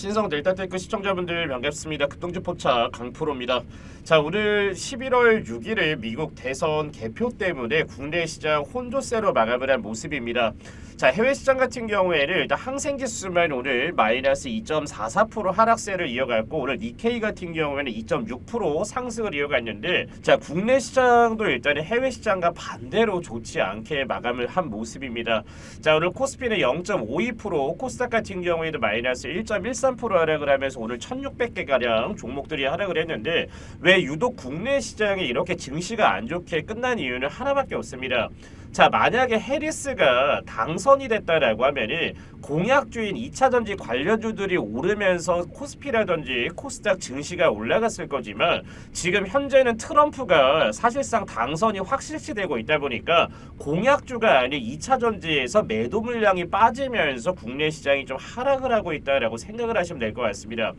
신성 델타테크 시청자분들 반갑습니다. 급등주 포차 강프로입니다. 자 오늘 11월 6일을 미국 대선 개표 때문에 국내 시장 혼조세로 마감을 한 모습입니다. 자 해외 시장 같은 경우에는 일단 항생 지수만 오늘 마이너스 2.44% 하락세를 이어갔고 오늘 니케이 같은 경우에는 2.6% 상승을 이어갔는데 자 국내 시장도 일단은 해외 시장과 반대로 좋지 않게 마감을 한 모습입니다. 자 오늘 코스피는 0.52% 코스닥 같은 경우에도 마이너스 1.13% 하락을 하면서 오늘 1,600개 가량 종목들이 하락을 했는데 왜 유독 국내 시장이 이렇게 증시가 안 좋게 끝난 이유는 하나밖에 없습니다. 자 만약에 해리스가 당선이 됐다라고 하면은 공약주인 2차전지 관련주들이 오르면서 코스피라든지 코스닥 증시가 올라갔을 거지만 지금 현재는 트럼프가 사실상 당선이 확실시 되고 있다 보니까 공약주가 아닌 2차전지에서 매도 물량이 빠지면서 국내 시장이 좀 하락을 하고 있다라고 생각을 하시면 될 것 같습니다.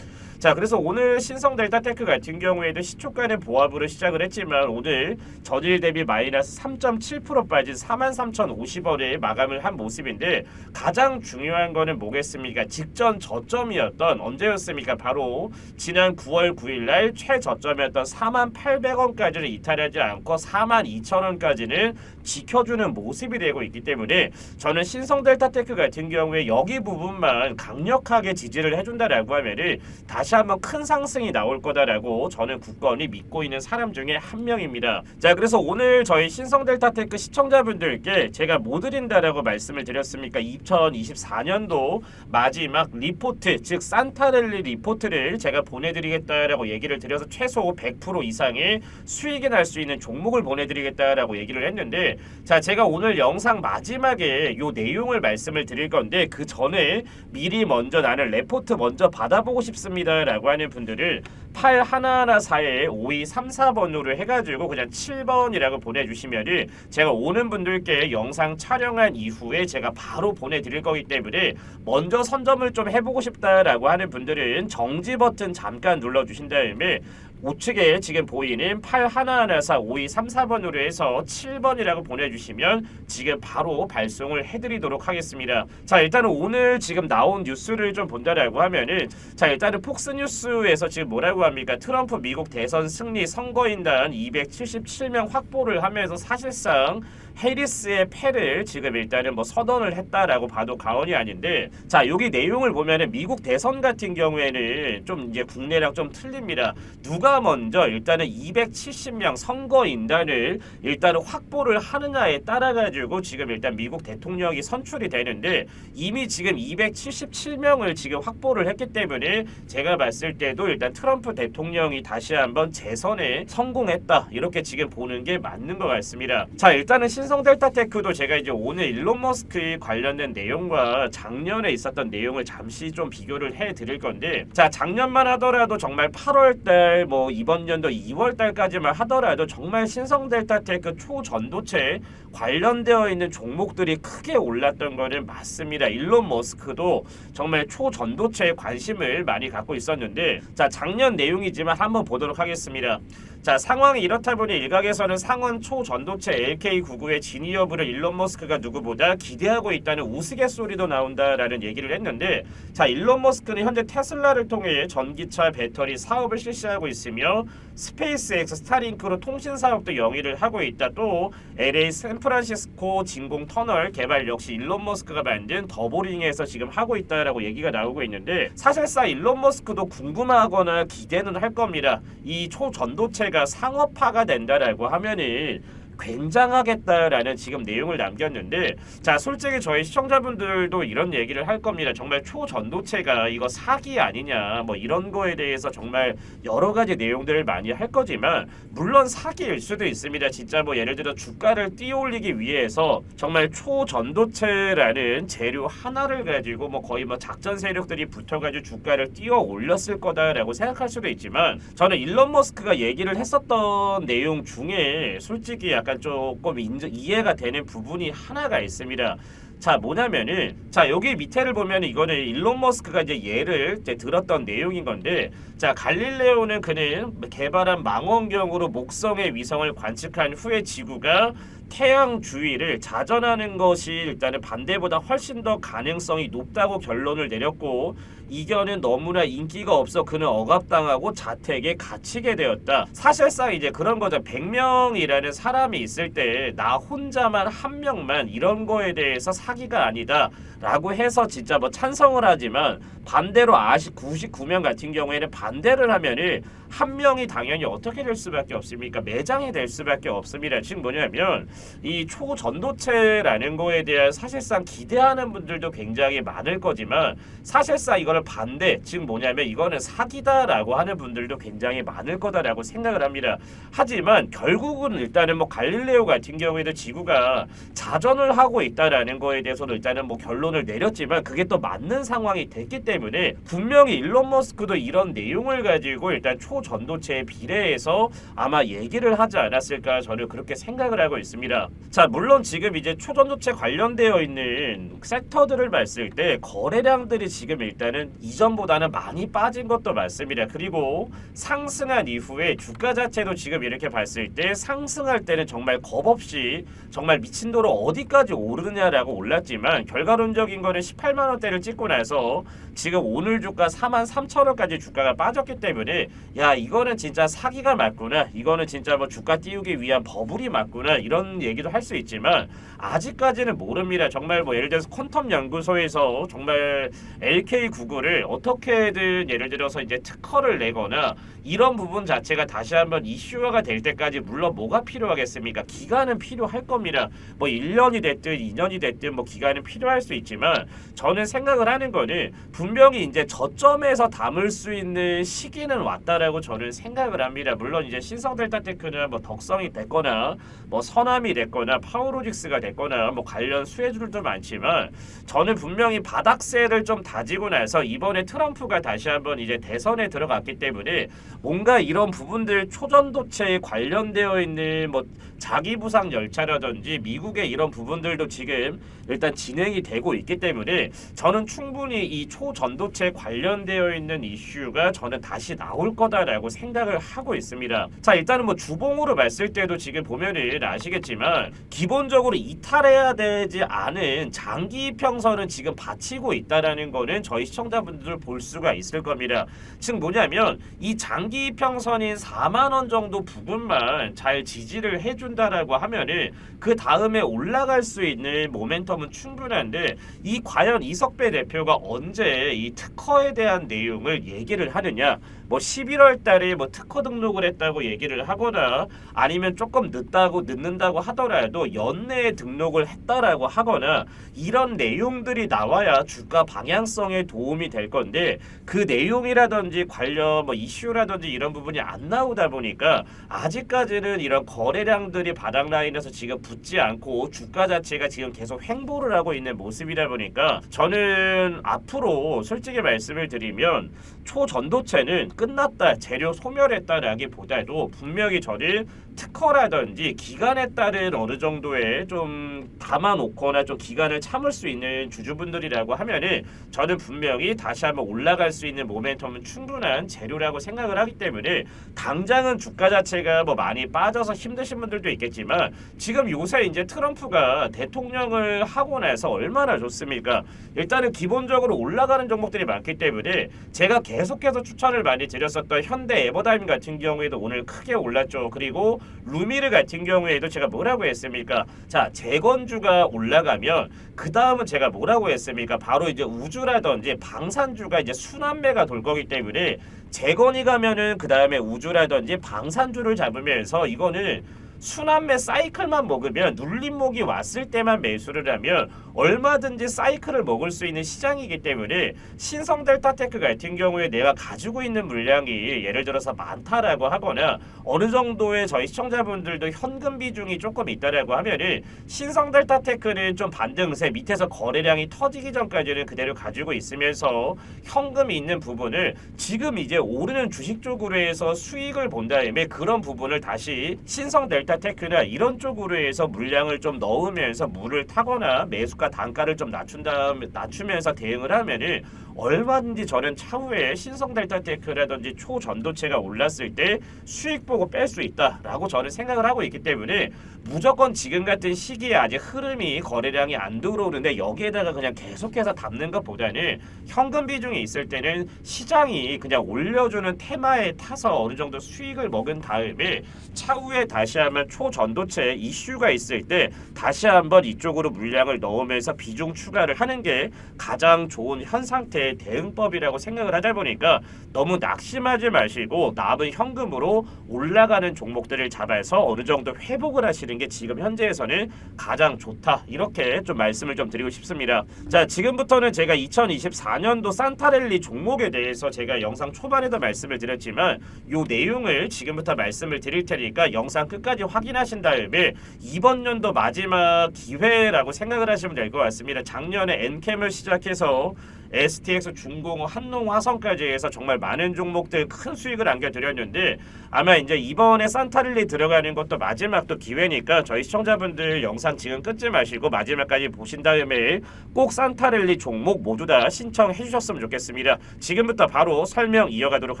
자 그래서 오늘 신성 델타테크 같은 경우에도 시초가는 보합으로 시작을 했지만 오늘 전일 대비 마이너스 3.7% 빠진 43,050원에 마감을 한 모습인데 가장 중요한 거는 뭐겠습니까? 직전 저점이었던 언제였습니까? 바로 지난 9월 9일 날 최저점이었던 48,800원까지는 이탈하지 않고 42,000원까지는 지켜주는 모습이 되고 있기 때문에 저는 신성 델타테크 같은 경우에 여기 부분만 강력하게 지지를 해준다라고 하면은 다시 한번 큰 상승이 나올 거다라고 저는 굳건히 믿고 있는 사람 중에 한 명입니다. 자, 그래서 오늘 저희 신성 델타테크 시청자 분들께 제가 뭐 드린다라고 말씀을 드렸습니까? 2024년도 마지막 리포트, 즉 산타렐리 리포트를 제가 보내드리겠다라고 얘기를 드려서 최소 100% 이상의 수익이 날 수 있는 종목을 보내드리겠다라고 얘기를 했는데, 자, 제가 오늘 영상 마지막에 요 내용을 말씀을 드릴 건데 그 전에 미리 먼저 나는 레포트 먼저 받아보고 싶습니다라고 하는 분들을 8114에 5234번으로 해가지고 그냥 7번이라고 보내주시면은 제가 오는 분 들께 영상 촬영한 이후에 제가 바로 보내드릴 거기 때문에 먼저 선점을 좀 해보고 싶다라고 하는 분들은 정지 버튼 잠깐 눌러주신 다음에 우측에 지금 보이는 8114 5234번으로 해서 7번이라고 보내주시면 지금 바로 발송을 해드리도록 하겠습니다. 자 일단은 오늘 지금 나온 뉴스를 좀 본다라고 하면은 자 일단은 폭스뉴스에서 지금 뭐라고 합니까? 트럼프 미국 대선 승리 선거인단 277명 확보를 하면서 사실상 해리스의 패를 지금 일단은 뭐 선언을 했다라고 봐도 과언이 아닌데 자 여기 내용을 보면은 미국 대선 같은 경우에는 좀 이제 국내랑 좀 틀립니다. 누가 먼저 일단은 270명 선거인단을 일단은 확보를 하느냐에 따라 가지고 지금 일단 미국 대통령이 선출이 되는데 이미 지금 277명을 지금 확보를 했기 때문에 제가 봤을 때도 일단 트럼프 대통령이 다시 한번 재선에 성공했다 이렇게 지금 보는 게 맞는 것 같습니다. 자 일단은 신성 델타 테크도 제가 이제 오늘 일론 머스크에 관련된 내용과 작년에 있었던 내용을 잠시 좀 비교를 해 드릴 건데 자 작년만 하더라도 정말 8월 달 뭐 이번 연도 2월 달까지만 하더라도 정말 신성 델타 테크 초전도체 관련되어 있는 종목들이 크게 올랐던 거는 맞습니다. 일론 머스크도 정말 초전도체에 관심을 많이 갖고 있었는데 자 작년 내용이지만 한번 보도록 하겠습니다. 자 상황이 이렇다 보니 일각에서는 상원 초전도체 LK99의 진위 여부를 일론 머스크가 누구보다 기대하고 있다는 우스갯소리도 나온다라는 얘기를 했는데 자 일론 머스크는 현재 테슬라를 통해 전기차 배터리 사업을 실시하고 있으며 스페이스X 스타링크로 통신 사업도 영위를 하고 있다. 또 LA 샌프란시스코 진공 터널 개발 역시 일론 머스크가 만든 더보링에서 지금 하고 있다라고 얘기가 나오고 있는데 사실상 일론 머스크도 궁금하거나 기대는 할 겁니다. 이 초전도체가 상업화가 된다라고 하면은 굉장하겠다라는 지금 내용을 남겼는데 자 솔직히 저희 시청자분들도 이런 얘기를 할 겁니다. 정말 초전도체가 이거 사기 아니냐 뭐 이런 거에 대해서 정말 여러 가지 내용들을 많이 할 거지만 물론 사기일 수도 있습니다. 진짜 뭐 예를 들어 주가를 띄어올리기 위해서 정말 초전도체라는 재료 하나를 가지고 뭐 거의 뭐 작전 세력들이 붙어가지고 주가를 띄어 올렸을 거다라고 생각할 수도 있지만 저는 일론 머스크가 얘기를 했었던 내용 중에 솔직히 약간 조금 인정, 이해가 되는 부분이 하나가 있습니다. 자 뭐냐면은 자 여기 밑에를 보면 이거는 일론 머스크가 이제 예를 이제 들었던 내용인 건데 자 갈릴레오는 그는 개발한 망원경으로 목성의 위성을 관측한 후에 지구가 태양 주위를 자전하는 것이 일단은 반대보다 훨씬 더 가능성이 높다고 결론을 내렸고 이견은 너무나 인기가 없어 그는 억압당하고 자택에 갇히게 되었다. 사실상 이제 그런 거죠. 100명이라는 사람이 있을 때 나 혼자만 한 명만 이런 거에 대해서 사기가 아니다. 라고 해서 진짜 뭐 찬성을 하지만 반대로 아시 99명 같은 경우에는 반대를 하면은 한 명이 당연히 어떻게 될 수밖에 없습니까? 매장이 될 수밖에 없습니다. 지금 뭐냐면 이 초전도체라는 거에 대한 사실상 기대하는 분들도 굉장히 많을 거지만 사실상 이 거를 반대 지금 뭐냐면 이거는 사기다라고 하는 분들도 굉장히 많을 거다라고 생각을 합니다. 하지만 결국은 일단은 뭐 갈릴레오 같은 경우에도 지구가 자전을 하고 있다라는 거에 대해서는 일단은 뭐 결론을 내렸지만 그게 또 맞는 상황이 됐기 때문에 분명히 일론 머스크도 이런 내용을 가지고 일단 초전도체에 비례해서 아마 얘기를 하지 않았을까 저는 그렇게 생각을 하고 있습니다. 자 물론 지금 이제 초전도체 관련되어 있는 섹터들을 봤을 때 거래량들이 지금 일단은 이전보다는 많이 빠진 것도 맞습니다. 그리고 상승한 이후에 주가 자체도 지금 이렇게 봤을 때 상승할 때는 정말 겁 없이 정말 미친 도로 어디까지 오르느냐라고 올랐지만 결과론적인 거는 18만 원대를 찍고 나서 지금 오늘 주가 4만 3천 원까지 주가가 빠졌기 때문에 야 이거는 진짜 사기가 맞구나. 이거는 진짜 뭐 주가 띄우기 위한 버블이 맞구나. 이런 얘기도 할 수 있지만 아직까지는 모릅니다. 정말 뭐 예를 들어서 퀀텀 연구소에서 정말 LK 구글을 어떻게든 예를 들어서 이제 특허를 내거나 이런 부분 자체가 다시 한번 이슈화가 될 때까지 물론 뭐가 필요하겠습니까? 기간은 필요할 겁니다. 뭐 1년이 됐든 2년이 됐든 뭐 기간은 필요할 수 있지만 저는 생각을 하는 거는 분명히 이제 저점에서 담을 수 있는 시기는 왔다라고 저는 생각을 합니다. 물론 이제 신성 델타 테크는 뭐 덕성이 됐거나 뭐 선암이 됐거나 파워로직스가 됐거나 뭐 관련 수혜주들도 많지만 저는 분명히 바닥세를 좀 다지고 나서 이번에 트럼프가 다시 한번 이제 대선에 들어갔기 때문에 뭔가 이런 부분들 초전도체에 관련되어 있는 뭐 자기 부상 열차라든지 미국의 이런 부분들도 지금 일단 진행이 되고 있기 때문에 저는 충분히 이 초 전도체 관련되어 있는 이슈가 저는 다시 나올 거다라고 생각을 하고 있습니다. 자 일단은 뭐 주봉으로 봤을 때도 지금 보면은 아시겠지만 기본적으로 이탈해야 되지 않은 장기 평선은 지금 받치고 있다라는 거는 저희 시청자분들 볼 수가 있을 겁니다. 즉 뭐냐면 이 장기 평선인 4만 원 정도 부분만 잘 지지를 해준다라고 하면은 그 다음에 올라갈 수 있는 모멘텀은 충분한데 이 과연 이석배 대표가 언제 이 특허에 대한 내용을 얘기를 하느냐 뭐 11월 달에 뭐 특허 등록을 했다고 얘기를 하거나 아니면 조금 늦다고 늦는다고 하더라도 연내에 등록을 했다라고 하거나 이런 내용들이 나와야 주가 방향성에 도움이 될 건데 그 내용이라든지 관련 뭐 이슈라든지 이런 부분이 안 나오다 보니까 아직까지는 이런 거래량들이 바닥 라인에서 지금 붙지 않고 주가 자체가 지금 계속 횡보를 하고 있는 모습이다 보니까 저는 앞으로 솔직히 말씀을 드리면 초전도체는 끝났다 재료 소멸했다라기보다도 분명히 저는 특허라든지 기간에 따른 어느 정도의 좀 담아놓거나 좀 기간을 참을 수 있는 주주분들이라고 하면은 저는 분명히 다시 한번 올라갈 수 있는 모멘텀은 충분한 재료라고 생각을 하기 때문에 당장은 주가 자체가 뭐 많이 빠져서 힘드신 분들도 있겠지만 지금 요새 이제 트럼프가 대통령을 하고 나서 얼마나 좋습니까? 일단은 기본적으로 올라가는 종목들이 많기 때문에 제가 계속해서 추천을 많이 드렸었던 현대 에버다임 같은 경우에도 오늘 크게 올랐죠. 그리고 루미르 같은 경우에도 제가 뭐라고 했습니까? 자, 재건주가 올라가면 그 다음은 제가 뭐라고 했습니까? 바로 이제 우주라든지 방산주가 이제 순환매가 돌 거기 때문에 재건이 가면은 그 다음에 우주라든지 방산주를 잡으면서 이거는 순환매 사이클만 먹으면 눌림목이 왔을 때만 매수를 하면 얼마든지 사이클을 먹을 수 있는 시장이기 때문에 신성 델타테크 같은 경우에 내가 가지고 있는 물량이 예를 들어서 많다라고 하거나 어느 정도의 저희 시청자분들도 현금 비중이 조금 있다라고 하면은 신성 델타테크는 좀 반등세 밑에서 거래량이 터지기 전까지는 그대로 가지고 있으면서 현금이 있는 부분을 지금 이제 오르는 주식 쪽으로 해서 수익을 본 다음에 그런 부분을 다시 신성 델타테크나 이런 쪽으로 해서 물량을 좀 넣으면서 물을 타거나 매수가 단가를 좀 낮춘 다음 낮추면서 대응을 하면은 얼마든지 저는 차후에 신성 델타 테크라든지 초전도체가 올랐을 때 수익 보고 뺄 수 있다라고 저는 생각을 하고 있기 때문에 무조건 지금 같은 시기에 아직 흐름이 거래량이 안 들어오는데 여기에다가 그냥 계속해서 담는 것보다는 현금 비중이 있을 때는 시장이 그냥 올려주는 테마에 타서 어느 정도 수익을 먹은 다음에 차후에 다시 한번 초전도체 이슈가 있을 때 다시 한번 이쪽으로 물량을 넣으면서 비중 추가를 하는 게 가장 좋은 현 상태 의 대응법이라고 생각을 하다 보니까 너무 낙심하지 마시고 남은 현금으로 올라가는 종목들을 잡아서 어느 정도 회복을 하시는 게 지금 현재에서는 가장 좋다 이렇게 좀 말씀을 좀 드리고 싶습니다. 자 지금부터는 제가 2024년도 산타랠리 종목에 대해서 제가 영상 초반에도 말씀을 드렸지만 요 내용을 지금부터 말씀을 드릴 테니까 영상 끝까지 확인하신 다음에 이번 연도 마지막 기회라고 생각을 하시면 될 것 같습니다. 작년에 엔캠을 시작해서 STX 중공업 한농 화성까지 해서 정말 많은 종목들 큰 수익을 안겨드렸는데 아마 이제 이번에 산타릴리 들어가는 것도 마지막 또 기회니까 저희 시청자분들 영상 지금 끊지 마시고 마지막까지 보신 다음에 꼭 산타릴리 종목 모두 다 신청해 주셨으면 좋겠습니다. 지금부터 바로 설명 이어가도록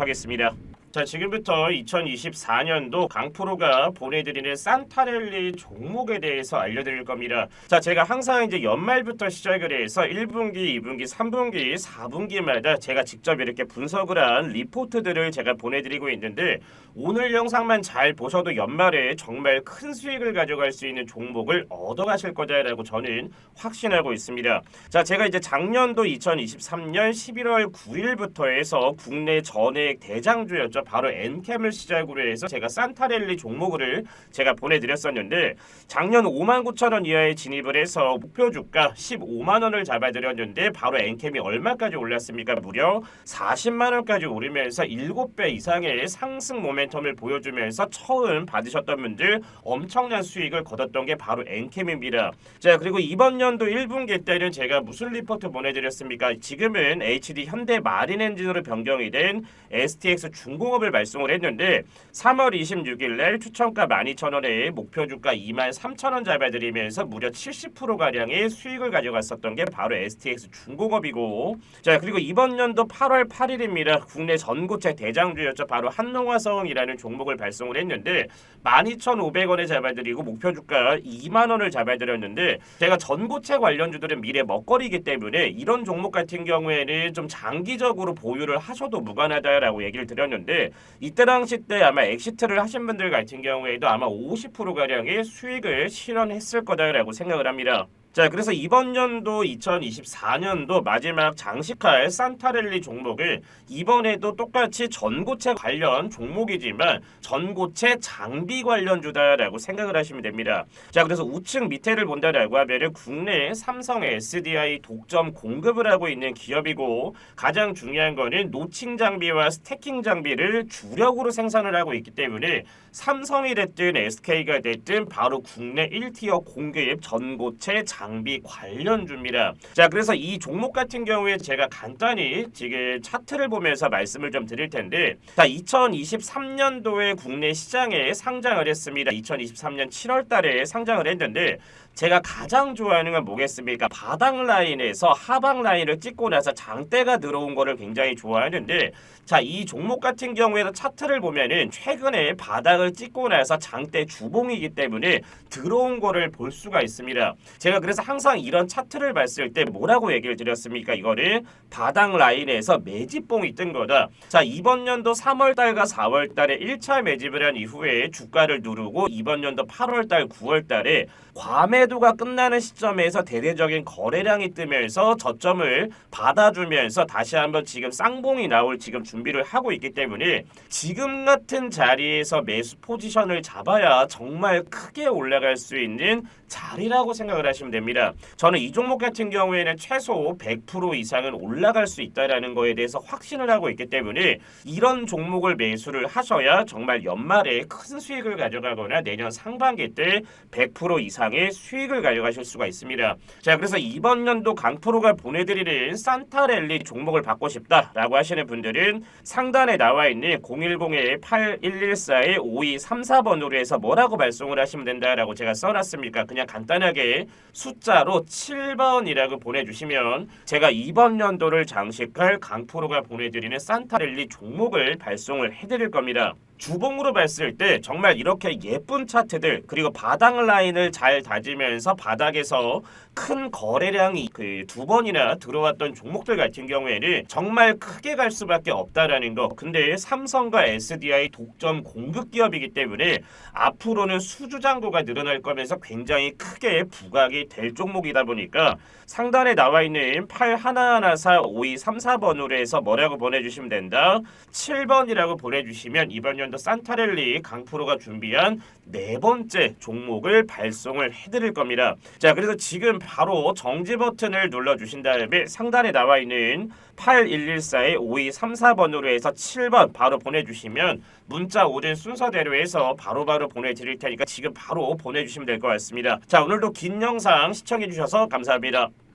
하겠습니다. 자 지금부터 2024년도 강프로가 보내드리는 산타렐리 종목에 대해서 알려드릴 겁니다. 자 제가 항상 이제 연말부터 시작을 해서 1분기, 2분기, 3분기, 4분기마다 제가 직접 이렇게 분석을 한 리포트들을 제가 보내드리고 있는데 오늘 영상만 잘 보셔도 연말에 정말 큰 수익을 가져갈 수 있는 종목을 얻어가실 거다라고 저는 확신하고 있습니다. 자 제가 이제 작년도 2023년 11월 9일부터 해서 국내 전액 대장주였죠. 바로 엔캠을 시작으로 해서 제가 산타렐리 종목을 제가 보내드렸었는데 작년 5만 9천 원 이하에 진입을 해서 목표 주가 15만 원을 잡아드렸는데 바로 엔캠이 얼마까지 올랐습니까? 무려 40만 원까지 오르면서 7배 이상의 상승 모멘텀을 보여주면서 처음 받으셨던 분들 엄청난 수익을 거뒀던 게 바로 엔캠입니다. 자 그리고 이번 연도 1분기 때는 제가 무슨 리포트 보내드렸습니까? 지금은 HD 현대 마린 엔진으로 변경이 된 STX 중 공업을 말씀을 했는데 3월 26일 날 추천가 12,000원에 목표 주가 23,000원 잡아드리면서 무려 70% 가량의 수익을 가져갔었던 게 바로 STX 중공업이고 자 그리고 이번 연도 8월 8일입니다. 국내 전고체 대장주였죠. 바로 한농화성이라는 종목을 발송을 했는데 12,500원에 잡아드리고 목표 주가 2만 원을 잡아드렸는데 제가 전고체 관련주들은 미래 먹거리이기 때문에 이런 종목 같은 경우에는 좀 장기적으로 보유를 하셔도 무관하다라고 얘기를 드렸는데 이때 당시 때 아마 엑시트를 하신 분들 같은 경우에도 아마 50% 가량의 수익을 실현했을 거다라고 생각을 합니다. 자, 그래서 이번 연도 2024년도 마지막 장식할 산타렐리 종목을 이번에도 똑같이 전고체 관련 종목이지만 전고체 장비 관련 주다라고 생각을 하시면 됩니다. 자, 그래서 우측 밑에를 본다라고 하면은 국내 삼성 SDI 독점 공급을 하고 있는 기업이고 가장 중요한 거는 노칭 장비와 스태킹 장비를 주력으로 생산을 하고 있기 때문에 삼성이 됐든 SK가 됐든 바로 국내 1티어 공급 전고체 장비 관련주입니다. 자, 그래서 이 종목 같은 경우에 제가 간단히 지금 차트를 보면서 말씀을 좀 드릴 텐데 자, 2023년도에 국내 시장에 상장을 했습니다. 2023년 7월 달에 상장을 했는데 제가 가장 좋아하는 건 뭐겠습니까? 바닥 라인에서 하방 라인을 찍고 나서 장대가 들어온 거를 굉장히 좋아하는데 자, 이 종목 같은 경우에도 차트를 보면은 최근에 바닥을 찍고 나서 장대 주봉이기 때문에 들어온 거를 볼 수가 있습니다. 제가 그래서 항상 이런 차트를 봤을 때 뭐라고 얘기를 드렸습니까? 이거를 바닥 라인에서 매집봉이 뜬 거다. 자, 이번 연도 3월 달과 4월 달에 1차 매집을 한 이후에 주가를 누르고 이번 연도 8월 달, 9월 달에 과매 도가 끝나는 시점에서 대대적인 거래량이 뜨면서 저점을 받아주면서 다시 한번 지금 쌍봉이 나올 지금 준비를 하고 있기 때문에 지금 같은 자리에서 매수 포지션을 잡아야 정말 크게 올라갈 수 있는 자리라고 생각을 하시면 됩니다. 저는 이 종목 같은 경우에는 최소 100% 이상은 올라갈 수 있다라는 거에 대해서 확신을 하고 있기 때문에 이런 종목을 매수를 하셔야 정말 연말에 큰 수익을 가져가거나 내년 상반기 때 100% 이상의 수익 수익을 가져가실 수가 있습니다. 자, 그래서 이번 연도 강프로가 보내드리는 산타랠리 종목을 받고 싶다라고 하시는 분들은 상단에 나와 있는 010-8114-5234번으로 해서 뭐라고 발송을 하시면 된다라고 제가 써놨습니까? 그냥 간단하게 숫자로 7번이라고 보내주시면 제가 이번 연도를 장식할 강프로가 보내드리는 산타랠리 종목을 발송을 해드릴 겁니다. 주봉으로 봤을 때 정말 이렇게 예쁜 차트들 그리고 바닥 라인을 잘 다지면서 바닥에서 큰 거래량이 그 두 번이나 들어왔던 종목들 같은 경우에는 정말 크게 갈 수밖에 없다라는 거. 근데 삼성과 SDI 독점 공급 기업이기 때문에 앞으로는 수주 잔고가 늘어날 거면서 굉장히 크게 부각이 될 종목이다 보니까 상단에 나와 있는 8114 5234번으로 해서 뭐라고 보내주시면 된다. 7번이라고 보내주시면 이번 연도 산타랠리 강프로가 준비한 네 번째 종목을 발송을 해드릴 겁니다. 자, 그래서 지금 바로 정지 버튼을 눌러주신 다음에 상단에 나와 있는 8114의 5234번으로 해서 7번 바로 보내주시면 문자 오전 순서대로 해서 바로 바로 보내드릴 테니까 지금 바로 보내주시면 될 것 같습니다. 자, 오늘도 긴 영상 시청해주셔서 감사합니다.